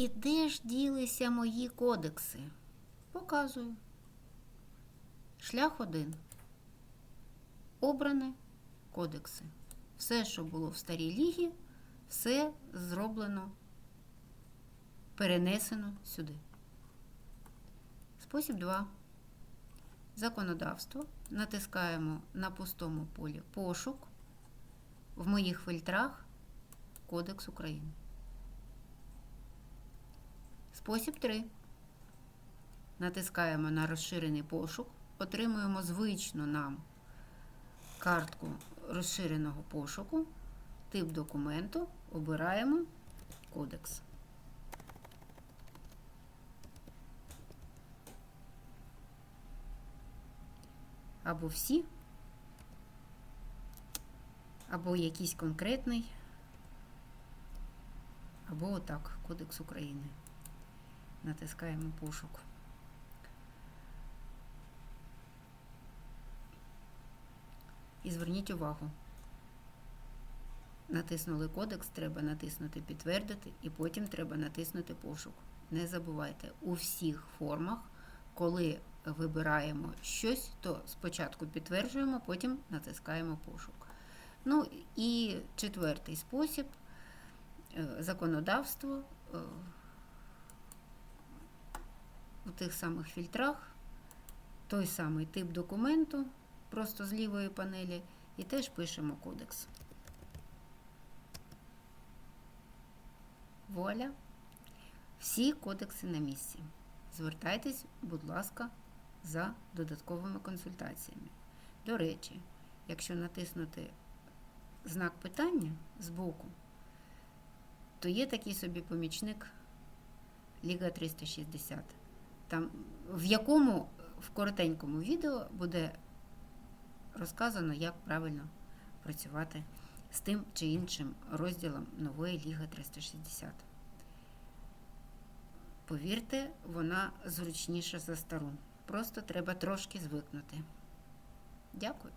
І де ж ділися мої кодекси? Показую. Шлях один. Обране кодекси. Все, що було в старій лігі, все зроблено, перенесено сюди. Спосіб 2. Законодавство. Натискаємо на пустому полі пошук. В моїх фільтрах Кодекс України. Спосіб 3. Натискаємо на розширений пошук. Отримуємо звичну нам картку розширеного пошуку. Тип документу. Обираємо кодекс. Або всі, або якийсь конкретний, або отак, Кодекс України. Натискаємо пошук. І зверніть увагу. Натиснули кодекс, треба натиснути підтвердити, і потім треба натиснути пошук. Не забувайте, у всіх формах, коли вибираємо щось, то спочатку підтверджуємо, потім натискаємо пошук. Ну і четвертий спосіб е, законодавство у тих самих фільтрах, той самий тип документу, просто з лівої панелі, і теж пишемо кодекс. Вуаля. Всі кодекси на місці. Звертайтесь, будь ласка, за додатковими консультаціями. До речі, якщо натиснути знак питання збоку, то є такий собі помічник Ліга 360, там, в якому в коротенькому відео буде розказано, як правильно працювати з тим чи іншим розділом нової Ліги 360. Повірте, вона зручніша за стару. Просто треба трошки звикнути. Дякую.